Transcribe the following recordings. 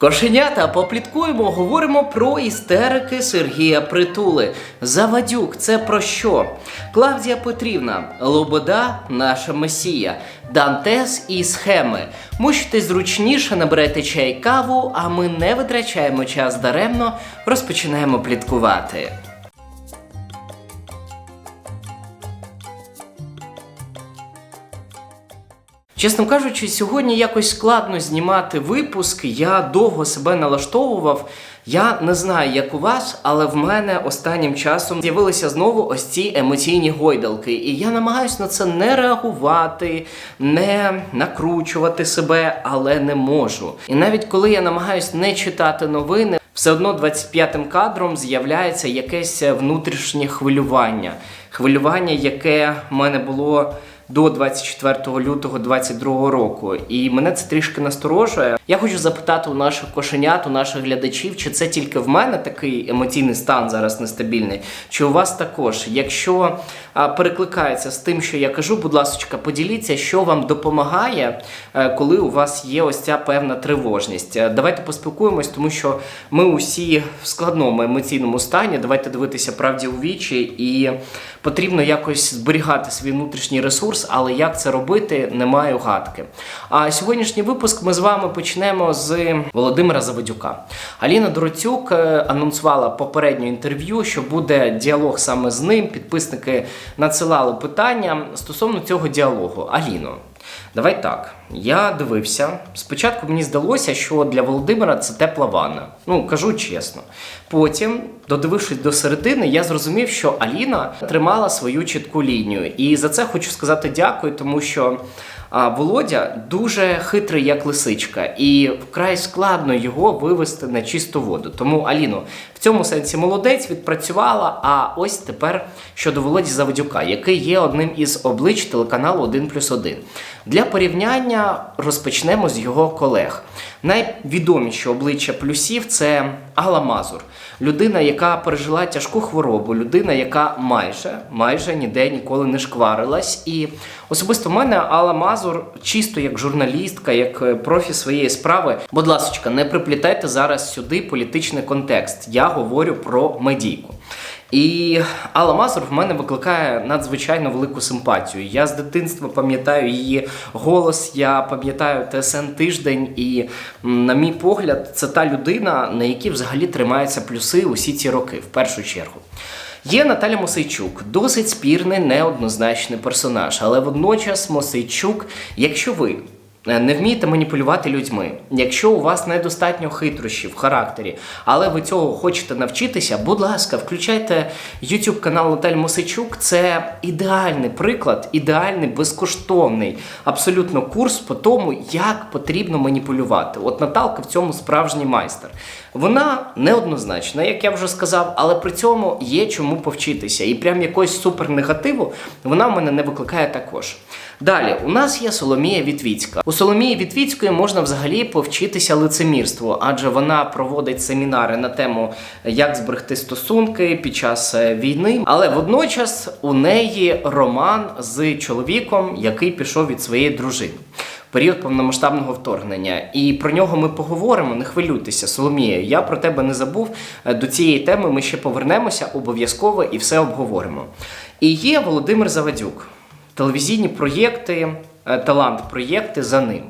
Кошенята, попліткуємо, говоримо про істерики Сергія Притули. Завадюк, це про що? Клавдія Петрівна, Лобода, наша месія, Дантес і схеми. Мучте зручніше, наберете чай каву, а ми не витрачаємо час даремно, розпочинаємо пліткувати. Чесно кажучи, сьогодні якось складно знімати випуск. Я довго себе налаштовував. Я не знаю, як у вас, але в мене останнім часом з'явилися знову ось ці емоційні гойдалки. І я намагаюся на це не реагувати, не накручувати себе, але не можу. І навіть коли я намагаюся не читати новини, все одно 25-м кадром з'являється якесь внутрішнє хвилювання. Хвилювання, яке в мене було до 24 лютого 2022 року. І мене це трішки насторожує. Я хочу запитати у наших кошенят, у наших глядачів, чи це тільки в мене такий емоційний стан зараз нестабільний, чи у вас також. Якщо перекликається з тим, що я кажу, будь ласка, поділіться, що вам допомагає, е, коли у вас є ось ця певна тривожність. Е, Давайте поспілкуємось, тому що ми усі в складному емоційному стані. Давайте дивитися правді у вічі, і потрібно якось зберігати свій внутрішній ресурс, але як це робити, не маю гадки. А сьогоднішній випуск ми з вами почнемо з Володимира Заводюка. Аліна Дороцюк е, анонсувала попереднє інтерв'ю, що буде діалог саме з ним. Підписники надсилали питання стосовно цього діалогу. Аліно. Давай так. Я дивився. Спочатку мені здалося, що для Володимира це тепла ванна. Ну, кажу чесно. Потім, додивившись до середини, я зрозумів, що Аліна тримала свою чітку лінію. І за це хочу сказати дякую, тому що а, Володя дуже хитрий, як лисичка, і вкрай складно його вивести на чисту воду. Тому Аліно в цьому сенсі молодець відпрацювала. А ось тепер щодо Володі Заводюка, який є одним із облич телеканалу 1 плюс 1. Для порівняння розпочнемо з його колег. Найвідоміші обличчя плюсів це Алла Мазур, людина, яка пережила тяжку хворобу, людина, яка майже майже ніде ніколи не шкварилась. І особисто в мене Алла Мазур, чисто як журналістка, як е, профі своєї справи. Будь ласка, не приплітайте зараз сюди політичний контекст. Я говорю про медійку. І Алла Мазур в мене викликає надзвичайно велику симпатію. Я з дитинства пам'ятаю її голос, я пам'ятаю ТСН тиждень, і, на мій погляд, це та людина, на якій взагалі тримаються плюси усі ці роки, в першу чергу. Є Наталя Мосейчук, досить спірний, неоднозначний персонаж, але водночас Мосейчук, якщо ви не вмієте маніпулювати людьми, якщо у вас недостатньо хитрощів в характері, але ви цього хочете навчитися, будь ласка, включайте YouTube канал Наталі Мосичук. Це ідеальний приклад, ідеальний безкоштовний абсолютно курс по тому, як потрібно маніпулювати. От Наталка в цьому справжній майстер. Вона неоднозначна, як я вже сказав, але при цьому є чому повчитися. І прям якогось супернегативу вона в мене не викликає також. Далі, у нас є Соломія Вітвіцька. У Соломії Вітвіцької можна взагалі повчитися лицемірству, адже вона проводить семінари на тему, як зберегти стосунки під час е, війни. Але водночас у неї роман з чоловіком, який пішов від своєї дружини. Період повномасштабного вторгнення, і про нього ми поговоримо. Не хвилюйтеся, Соломія. Я про тебе не забув. Е, До цієї теми ми ще повернемося обов'язково і все обговоримо. І є Володимир Завадюк телевізійні проєкти, е, талант-проєкти за ним.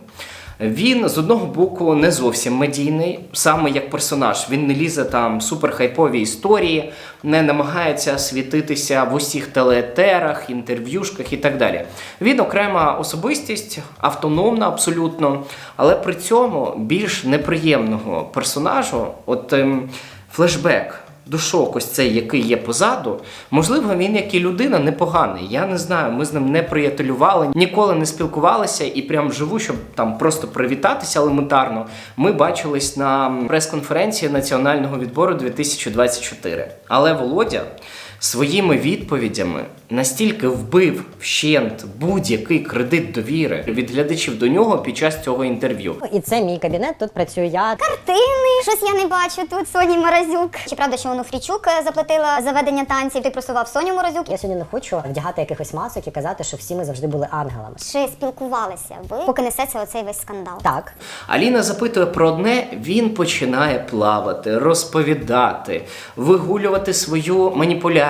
Він з одного боку не зовсім медійний, саме як персонаж. Він не лізе там суперхайпові історії, не намагається світитися в усіх телеетерах, інтерв'юшках і так далі. Він окрема особистість, автономна абсолютно, але при цьому більш неприємного персонажу, от ем, флешбек душок, ось цей, який є позаду, можливо, він як і людина непоганий. Я не знаю, ми з ним не приятелювали, ніколи не спілкувалися і прям живу, щоб там просто привітатися елементарно. Ми бачились на прес-конференції національного відбору 2024. Але Володя. Своїми відповідями настільки вбив вщент будь-який кредит довіри від глядачів до нього під час цього інтерв'ю. І це мій кабінет. Тут працюю я. Картини, щось я не бачу тут Соні Морозюк. Чи правда, що Онуфрічук е, заплатила за ведення танців? Ти просував Соню Морозюк? Я сьогодні не хочу вдягати якихось масок і казати, що всі ми завжди були ангелами. Чи спілкувалися ви, поки несеться оцей весь скандал? Так, Аліна запитує про одне, він починає плавати, розповідати, вигулювати свою маніпуляцію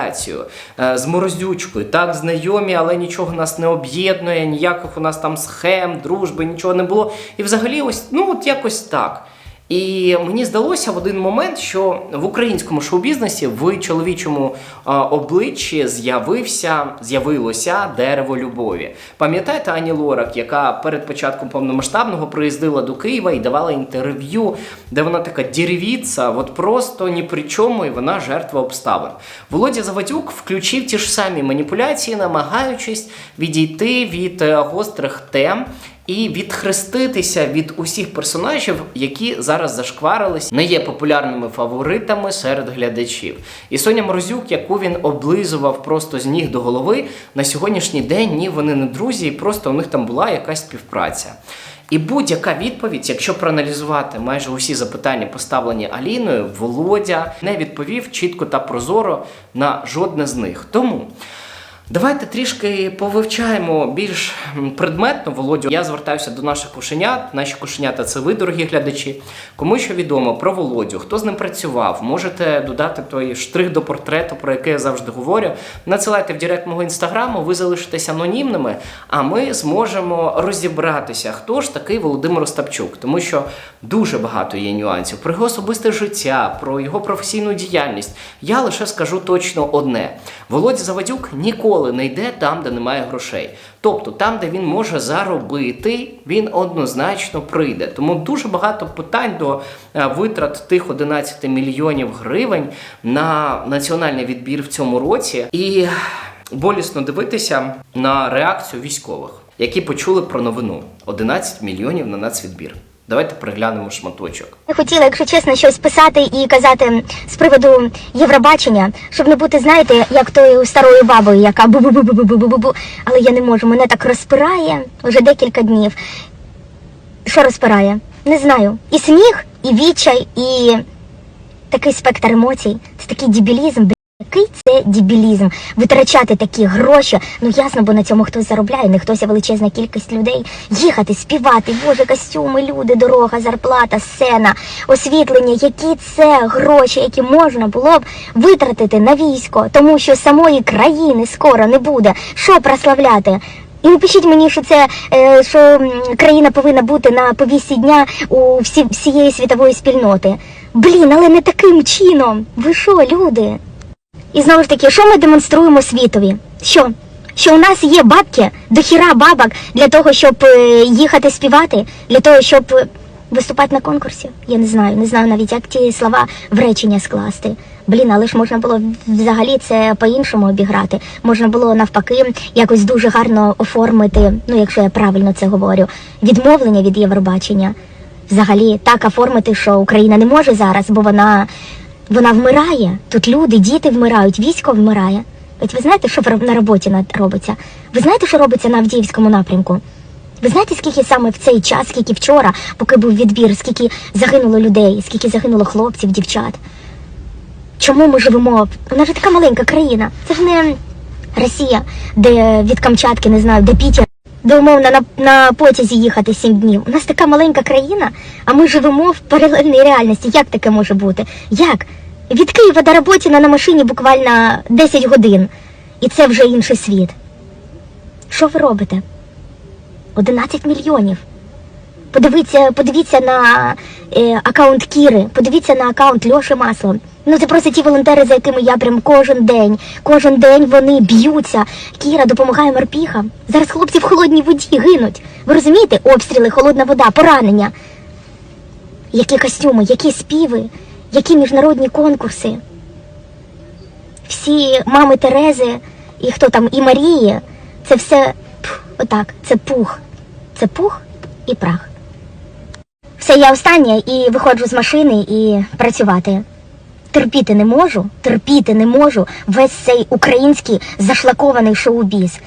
е, з морозючкою. Так, знайомі, але нічого нас не об'єднує, ніяких у нас там схем, дружби, нічого не було. І взагалі, ось ну от якось так. І мені здалося в один момент, що в українському шоу-бізнесі в чоловічому обличчі з'явився, з'явилося дерево любові. Пам'ятаєте Ані Лорак, яка перед початком повномасштабного приїздила до Києва і давала інтерв'ю, де вона така деревіця, от просто ні при чому, і вона жертва обставин. Володя Завадюк включив ті ж самі маніпуляції, намагаючись відійти від е, гострих тем і відхреститися від усіх персонажів, які зараз зашкварились, не є популярними фаворитами серед глядачів. І Соня Морозюк, яку він облизував просто з ніг до голови, на сьогоднішній день ні, вони не друзі, і просто у них там була якась співпраця. І будь-яка відповідь, якщо проаналізувати майже усі запитання, поставлені Аліною, Володя не відповів чітко та прозоро на жодне з них. Тому. Давайте трішки повивчаємо більш предметно Володю. Я звертаюся до наших кошенят. Наші кошенята це ви, дорогі глядачі. Кому що відомо про Володю, хто з ним працював, можете додати той штрих до портрету, про який я завжди говорю. Надсилайте в директ мого інстаграму, ви залишитесь анонімними, а ми зможемо розібратися, хто ж такий Володимир Остапчук, тому що дуже багато є нюансів про його особисте життя, про його професійну діяльність. Я лише скажу точно одне: Володя Завадюк ніколи не йде там, де немає грошей. Тобто там, де він може заробити, він однозначно прийде. Тому дуже багато питань до е, витрат тих 11 мільйонів гривень на національний відбір в цьому році. І болісно дивитися на реакцію військових, які почули про новину 11 мільйонів на нацвідбір. Давайте приглянемо шматочок. Не хотіла, якщо чесно, щось писати і казати з приводу Євробачення, щоб не бути, знаєте, як тою старою бабою, яка бу-бу-бу-бу-бу-бу-бу. Але я не можу, мене так розпирає вже декілька днів. Що розпирає? Не знаю. І сміх, і відчай, і такий спектр емоцій. Це такий дебілізм. Який це дебілізм? Витрачати такі гроші. Ну ясно, бо на цьому хтось заробляє, не хтось, а величезна кількість людей. Їхати, співати, боже, костюми, люди, дорога, зарплата, сцена, освітлення. Які це гроші, які можна було б витратити на військо, тому що самої країни скоро не буде. Що прославляти? І не мені, що це е, що країна повинна бути на повісті дня у всі, всієї світової спільноти. Блін, але не таким чином. Ви що, люди? І знову ж таки, що ми демонструємо світові? Що? Що у нас є бабки, дохіра бабок для того, щоб е, їхати співати, для того, щоб виступати на конкурсі? Я не знаю, не знаю навіть, як ті слова в речення скласти. Блін, але ж можна було взагалі це по-іншому обіграти. Можна було навпаки якось дуже гарно оформити, ну якщо я правильно це говорю, відмовлення від Євробачення. Взагалі так оформити, що Україна не може зараз, бо вона вона вмирає. Тут люди, діти вмирають, військо вмирає. От ви знаєте, що на роботі робиться? Ви знаєте, що робиться на Авдіївському напрямку? Ви знаєте, скільки саме в цей час, скільки вчора, поки був відбір, скільки загинуло людей, скільки загинуло хлопців, дівчат? Чому ми живемо? Вона ж така маленька країна. Це ж не Росія, де від Камчатки, не знаю, до Пітера, де умовно на, на потязі їхати сім днів. У нас така маленька країна, а ми живемо в паралельній реальності. Як таке може бути? Як? Від Києва до Роботіна на машині буквально 10 годин. І це вже інший світ. Що ви робите? 11 мільйонів. Подивіться, подивіться на е, аккаунт Кіри, подивіться на аккаунт Льоші Масло. Ну це просто ті волонтери, за якими я прям кожен день, кожен день вони б'ються. Кіра допомагає морпіхам. Зараз хлопці в холодній воді гинуть. Ви розумієте? Обстріли, холодна вода, поранення. Які костюми, які співи, які міжнародні конкурси. Всі мами Терези і хто там, і Марії, це все отак, це пух. Це пух і прах. Все, я остання і виходжу з машини і працювати. терпіти не можу, терпіти не можу весь цей український зашлакований шоу-біз.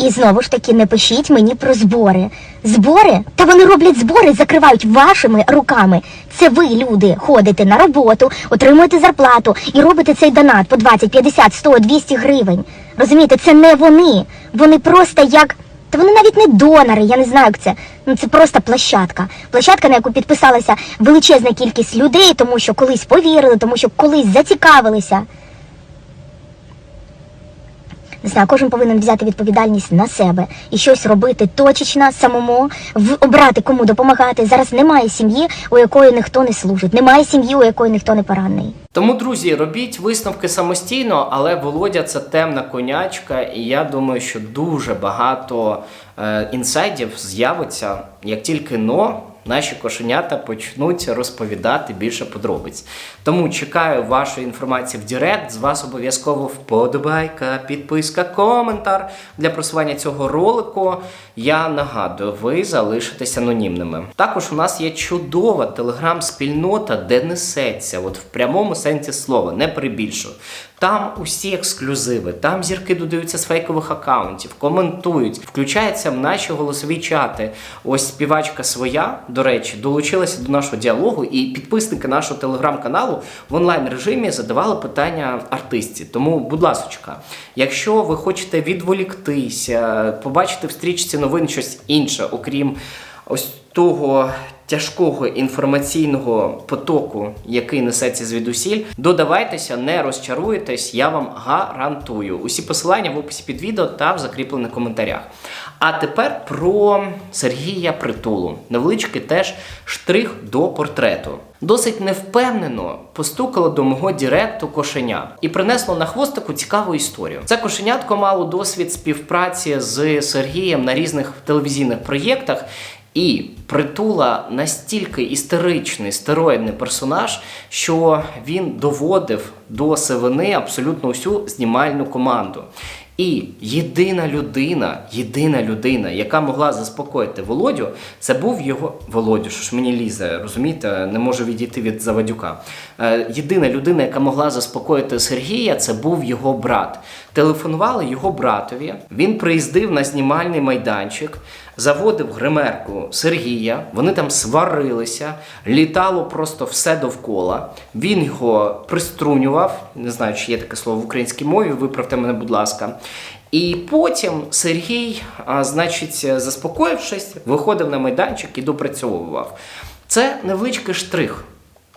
І знову ж таки не пишіть мені про збори. Збори? Та вони роблять збори, закривають вашими руками. Це ви, люди, ходите на роботу, отримуєте зарплату і робите цей донат по 20, 50, 100, 200 гривень. Розумієте, це не вони. Вони просто як. Та вони навіть не донори, я не знаю, як це. Ну це просто площадка. Площадка, на яку підписалася величезна кількість людей, тому що колись повірили, тому що колись зацікавилися. Не знаю, кожен повинен взяти відповідальність на себе і щось робити точечно самому, в- обрати кому допомагати. Зараз немає сім'ї, у якої ніхто не служить, немає сім'ї, у якої ніхто не поранений. Тому, друзі, робіть висновки самостійно, але Володя це темна конячка, і я думаю, що дуже багато е, інсайдів з'явиться, як тільки но наші кошенята почнуть розповідати більше подробиць. Тому чекаю вашої інформації в Директ. З вас обов'язково вподобайка, підписка, коментар для просування цього ролику. Я нагадую, ви залишитесь анонімними. Також у нас є чудова телеграм-спільнота, де несеться, от в прямому сенсі слова, не перебільшую. Там усі ексклюзиви, там зірки додаються з фейкових акаунтів, коментують, включаються в наші голосові чати. Ось співачка своя, до речі, долучилася до нашого діалогу, і підписники нашого телеграм-каналу в онлайн режимі задавали питання артистці. Тому, будь ласочка, якщо ви хочете відволіктися, побачити в стрічці новин щось інше, окрім ось того тяжкого інформаційного потоку, який несеться звідусіль, додавайтеся, не розчаруєтесь, я вам гарантую. Усі посилання в описі під відео та в закріплених коментарях. А тепер про Сергія Притулу. Невеличкий теж штрих до портрету. Досить невпевнено постукало до мого директу кошеня і принесло на хвостику цікаву історію. Це кошенятко мало досвід співпраці з Сергієм на різних телевізійних проєктах. І притула настільки істеричний стероїдний персонаж, що він доводив до сивини абсолютно всю знімальну команду. І єдина людина, єдина людина, яка могла заспокоїти Володю, це був його Володю. Що ж мені лізе, розумієте, не можу відійти від Завадюка. Е, єдина людина, яка могла заспокоїти Сергія, це був його брат. Телефонували його братові. Він приїздив на знімальний майданчик, заводив гримерку Сергія. Вони там сварилися, літало просто все довкола. Він його приструнював. Не знаю, чи є таке слово в українській мові. Виправте мене, будь ласка. І потім Сергій, а, значить, заспокоївшись, виходив на майданчик і допрацьовував. Це невеличкий штрих.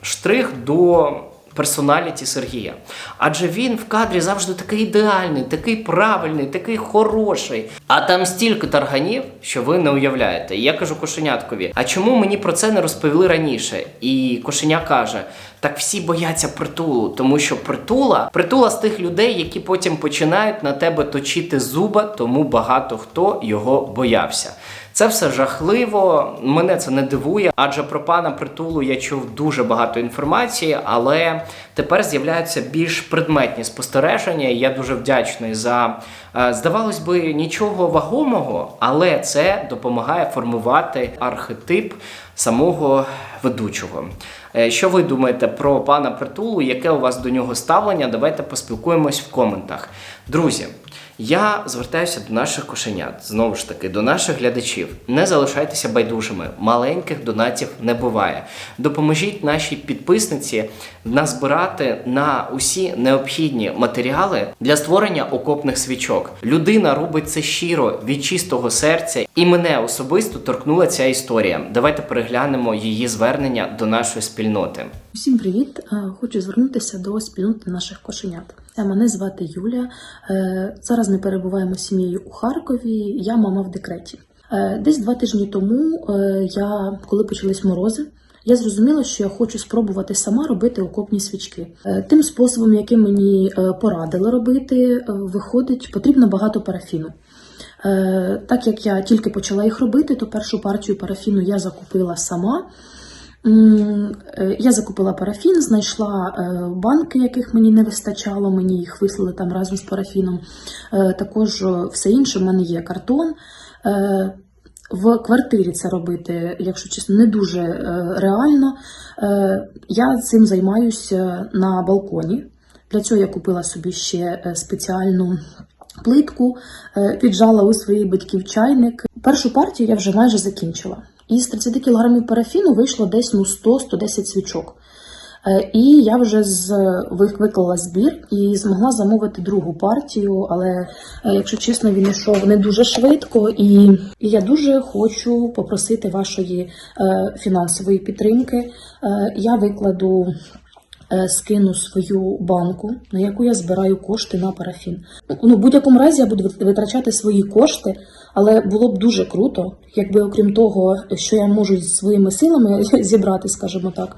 Штрих до персоналіті Сергія. Адже він в кадрі завжди такий ідеальний, такий правильний, такий хороший. А там стільки тарганів, що ви не уявляєте. Я кажу кошеняткові: а чому мені про це не розповіли раніше? І кошеня каже: так всі бояться притулу, тому що притула притула з тих людей, які потім починають на тебе точити зуба, тому багато хто його боявся. Це все жахливо, мене це не дивує, адже про пана притулу я чув дуже багато інформації, але тепер з'являються більш предметні спостереження. Я дуже вдячний за е, здавалось би нічого вагомого, але це допомагає формувати архетип самого ведучого. Е, Що ви думаєте про пана притулу? Яке у вас до нього ставлення? Давайте поспілкуємось в коментах. Друзі, я звертаюся до наших кошенят, знову ж таки, до наших глядачів. Не залишайтеся байдужими. Маленьких донатів не буває. Допоможіть нашій підписниці назбирати на усі необхідні матеріали для створення окопних свічок. Людина робить це щиро від чистого серця, і мене особисто торкнула ця історія. Давайте переглянемо її звернення до нашої спільноти. Усім привіт! Е, Хочу звернутися до спільноти наших кошенят. Е, Мене звати Юлія. Е, Зараз ми перебуваємо з сім'єю у Харкові. Я мама в декреті. Е, Десь два тижні тому, я, коли почались морози, я зрозуміла, що я хочу спробувати сама робити окопні свічки. Тим способом, яким мені порадили робити, виходить, потрібно багато парафіну. Так як я тільки почала їх робити, то першу партію парафіну я закупила сама. Е, Я закупила парафін, знайшла е, банки, яких мені не вистачало, мені їх вислали там разом з парафіном. Е, Також все інше в мене є картон. В квартирі це робити, якщо чесно, не дуже реально. Я цим займаюся на балконі. Для цього я купила собі ще спеціальну плитку, піджала у своїх батьків чайник. Першу партію я вже майже закінчила. Із 30 кг парафіну вийшло десь ну, 100-110 свічок. Е, І я вже з виклала збір і змогла замовити другу партію, але е, якщо чесно, він йшов не дуже швидко, і, і я дуже хочу попросити вашої е, фінансової підтримки. Е, Я викладу. е, Скину свою банку, на яку я збираю кошти на парафін. Ну, в будь-якому разі я буду витрачати свої кошти, але було б дуже круто, якби окрім того, що я можу зі своїми силами зібрати, скажімо так,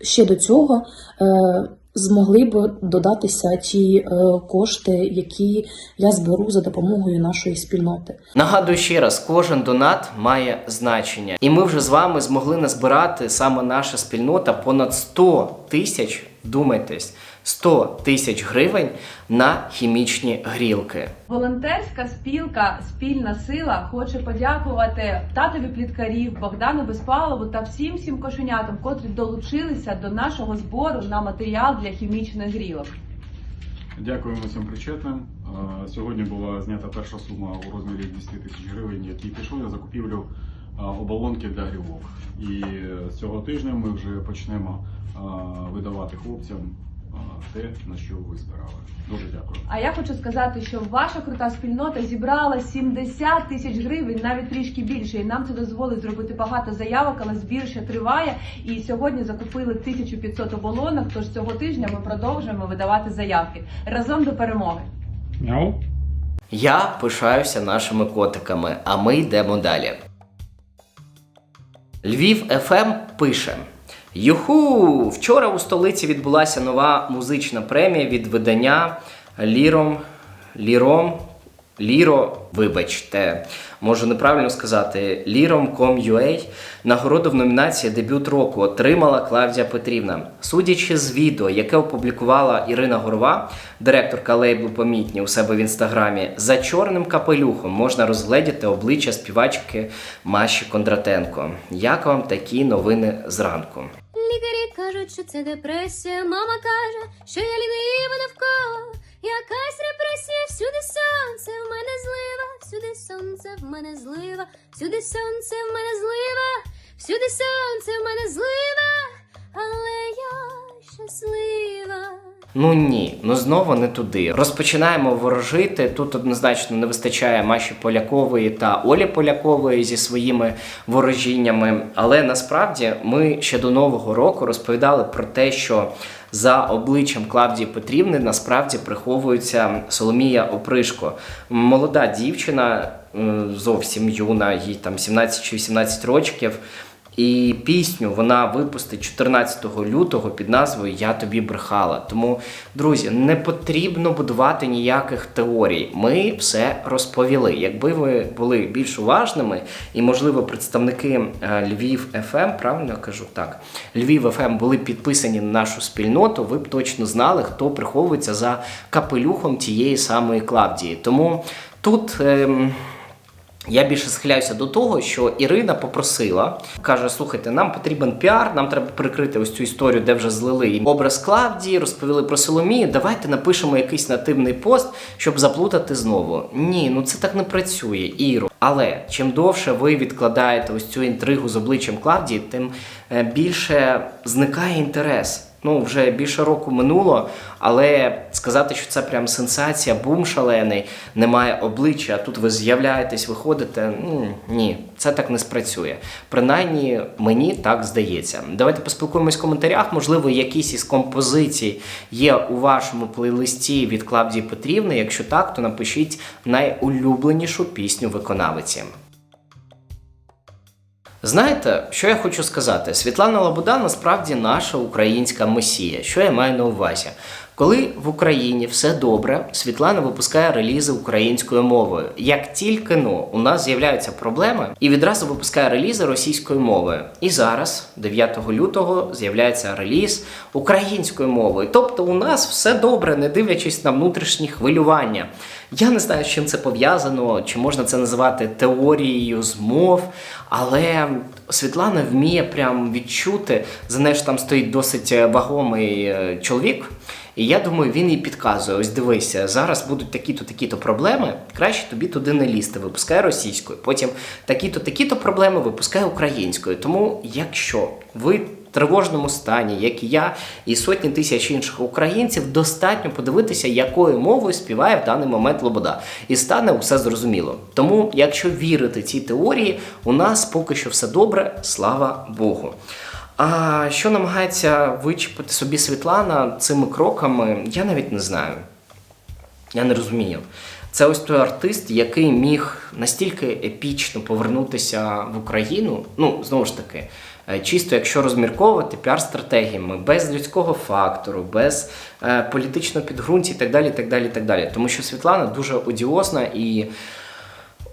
ще до цього е, змогли б додатися ті е, кошти, які я зберу за допомогою нашої спільноти. Нагадую ще раз, кожен донат має значення, і ми вже з вами змогли назбирати саме наша спільнота понад 100 тисяч. Вдумайтесь, 100 тисяч гривень на хімічні грілки. Волонтерська спілка Спільна сила хоче подякувати татові пліткарів Богдану Безпалову та всім всім кошенятам, котрі долучилися до нашого збору на матеріал для хімічних грілок. Дякуємо всім причетним. Сьогодні була знята перша сума у розмірі 200 тисяч гривень, які пішли на закупівлю оболонки для грілок. І е, з цього тижня ми вже почнемо видавати хлопцям те, на що ви збирали. Дуже дякую. А я хочу сказати, що ваша крута спільнота зібрала 70 тисяч гривень, навіть трішки більше. І нам це дозволить зробити багато заявок, але збір ще триває. І сьогодні закупили 1500 оболонок. Тож цього тижня ми продовжуємо видавати заявки разом до перемоги. Я пишаюся нашими котиками, а ми йдемо далі. Львів ФМ пише: Юху! Вчора у столиці відбулася нова музична премія від видання Ліром. Ліром. Ліро, вибачте, можу неправильно сказати, Ліром.com.ua нагороду в номінації Дебют року отримала Клавдія Петрівна. Судячи з відео, яке опублікувала Ірина Горова, директорка лейблу Помітні у себе в інстаграмі, за чорним капелюхом можна розгледіти обличчя співачки Маші Кондратенко. Як вам такі новини зранку? Лікарі кажуть, що це депресія. Мама каже, що я лінива навколо. В мене злива, всюди сонце, в мене злива, всюди сонце, в мене злива, але я щаслива. Ну ні, ну знову не туди. Розпочинаємо ворожити. Тут однозначно не вистачає Маші Полякової та Олі Полякової зі своїми ворожіннями. Але насправді ми ще до нового року розповідали про те, що за обличчям Клавдії Петрівни насправді приховується Соломія Опришко. Молода дівчина, зовсім юна, їй там 17 чи 18 років. І пісню вона випустить 14 лютого під назвою Я тобі брехала. Тому, друзі, не потрібно будувати ніяких теорій. Ми все розповіли. Якби ви були більш уважними, і, можливо, представники е, Львів ФМ, правильно я кажу так, Львів ФМ були підписані на нашу спільноту, ви б точно знали, хто приховується за капелюхом тієї самої Клавдії. Тому тут. ем, я більше схиляюся до того, що Ірина попросила, каже: слухайте, нам потрібен піар, нам треба прикрити ось цю історію, де вже злили образ Клавдії, розповіли про Соломію. Давайте напишемо якийсь нативний пост, щоб заплутати знову. Ні, ну це так не працює, Іро. Але чим довше ви відкладаєте ось цю інтригу з обличчям Клавдії, тим е, більше зникає інтерес. Ну, вже більше року минуло, але сказати, що це прям сенсація, бум шалений, немає обличчя, тут ви з'являєтесь, виходите. Ну, ні, це так не спрацює. Принаймні, мені так здається. Давайте поспілкуємось в коментарях. Можливо, якісь із композицій є у вашому плейлисті від Клавдії Петрівни. Якщо так, то напишіть найулюбленішу пісню виконавиці. Знаєте, що я хочу сказати? Світлана Лабуда насправді наша українська месія. Що я маю на увазі? Коли в Україні все добре, Світлана випускає релізи українською мовою. Як тільки ну, у нас з'являються проблеми, і відразу випускає релізи російською мовою. І зараз, 9 лютого, з'являється реліз українською мовою. Тобто у нас все добре, не дивлячись на внутрішні хвилювання. Я не знаю, з чим це пов'язано, чи можна це називати теорією змов, але Світлана вміє прям відчути, за нею ж там стоїть досить е, вагомий е, чоловік. І я думаю, він їй підказує: ось дивися, зараз будуть такі-то, такі-то проблеми. Краще тобі туди не лізти, випускай російською. Потім такі-то, такі-то проблеми випускай українською. Тому, якщо ви в тривожному стані, як і я, і сотні тисяч інших українців, достатньо подивитися, якою мовою співає в даний момент Лобода, і стане усе зрозуміло. Тому, якщо вірити цій теорії, у нас поки що все добре, слава Богу. А що намагається вичепити собі Світлана цими кроками, я навіть не знаю. Я не розумію. Це ось той артист, який міг настільки епічно повернутися в Україну. Ну, знову ж таки, е, чисто якщо розмірковувати піар-стратегіями, без людського фактору, без е, політичного підґрунтя і так далі, так далі, так далі. Тому що Світлана дуже одіозна і.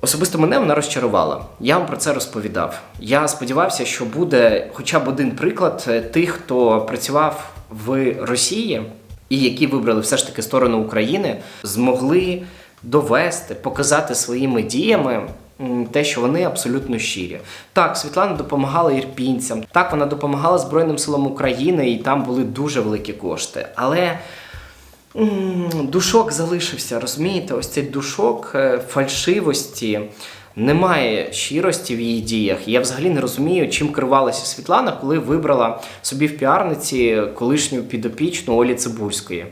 Особисто мене вона розчарувала. Я вам про це розповідав. Я сподівався, що буде хоча б один приклад е, тих, хто працював в Росії і які вибрали все ж таки сторону України, змогли довести, показати своїми діями. Те, що вони абсолютно щирі. Так, Світлана допомагала ірпінцям, так вона допомагала Збройним силам України, і там були дуже великі кошти. Але Душок залишився, розумієте? Ось цей душок е, фальшивості. Немає щирості в її діях. Я взагалі не розумію, чим керувалася Світлана, коли вибрала собі в піарниці колишню підопічну Олі Цибульської.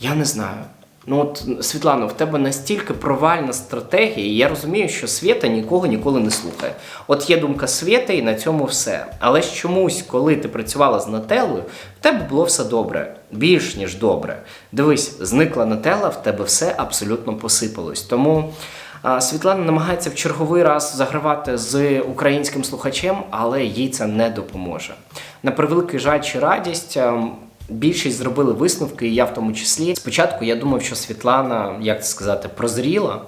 Я не знаю. Ну от, Світлано, в тебе настільки провальна стратегія, і я розумію, що Свята нікого ніколи не слухає. От є думка Свята, і на цьому все. Але ж чомусь, коли ти працювала з Нателлою, в тебе було все добре, більш ніж добре. Дивись, зникла Нателла, в тебе все абсолютно посипалось. Тому Світлана намагається в черговий раз загравати з українським слухачем, але їй це не допоможе. На превеликий жаль чи радість. ем, Більшість зробили висновки, і я в тому числі. Спочатку я думав, що Світлана, як це сказати, прозріла,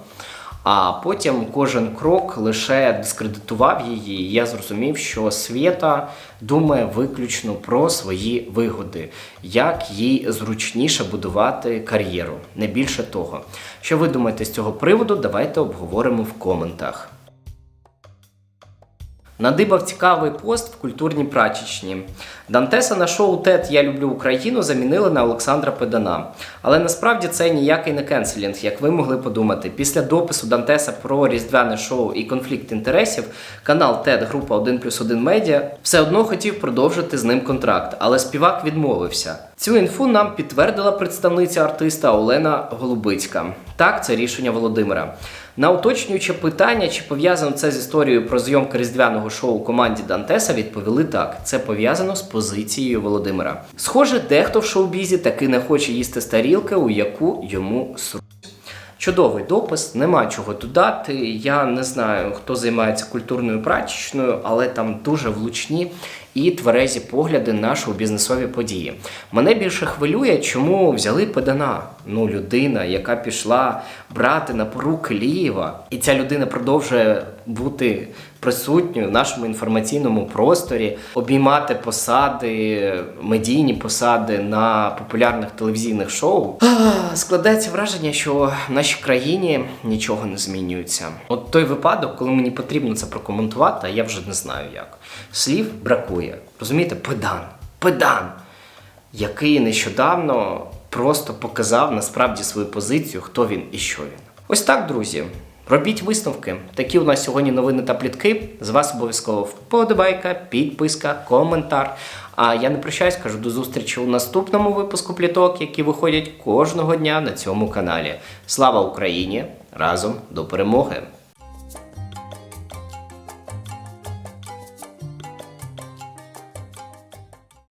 а потім кожен крок лише дискредитував її. І я зрозумів, що Свята думає виключно про свої вигоди, як їй зручніше будувати кар'єру, не більше того. Що ви думаєте з цього приводу? Давайте обговоримо в коментах. Надибав цікавий пост в культурній прачечні. Дантеса на шоу ТЕД Я люблю Україну замінили на Олександра Педана. Але насправді це ніякий не кенселінг, як ви могли подумати. Після допису Дантеса про різдвяне шоу і конфлікт інтересів, канал ТЕД Група 1 плюс 1 Медіа все одно хотів продовжити з ним контракт, але співак відмовився. Цю інфу нам підтвердила представниця артиста Олена Голубицька. Так, це рішення Володимира. На уточнююче питання, чи пов'язано це з історією про зйомки різдвяного шоу у команді Дантеса, відповіли так: це пов'язано з позицією Володимира. Схоже, дехто в шоу-бізі таки не хоче їсти з тарілки, у яку йому сруть. Чудовий допис, нема чого додати. Я не знаю, хто займається культурною прачечною, але там дуже влучні і тверезі погляди на шоу-бізнесові події. Мене більше хвилює, чому взяли педана. Ну, людина, яка пішла брати на поруки Лієва, і ця людина продовжує бути присутньою в нашому інформаційному просторі, обіймати посади, медійні посади на популярних телевізійних шоу. Складається враження, що в нашій країні нічого не змінюється. От той випадок, коли мені потрібно це прокоментувати, а я вже не знаю як. Слів бракує. Розумієте, педан. Педан який нещодавно просто показав насправді свою позицію, хто він і що він. Ось так, друзі. Робіть висновки. Такі у нас сьогодні новини та плітки. З вас обов'язково вподобайка, підписка, коментар. А я не прощаюсь, кажу до зустрічі у наступному випуску пліток, які виходять кожного дня на цьому каналі. Слава Україні! Разом до перемоги!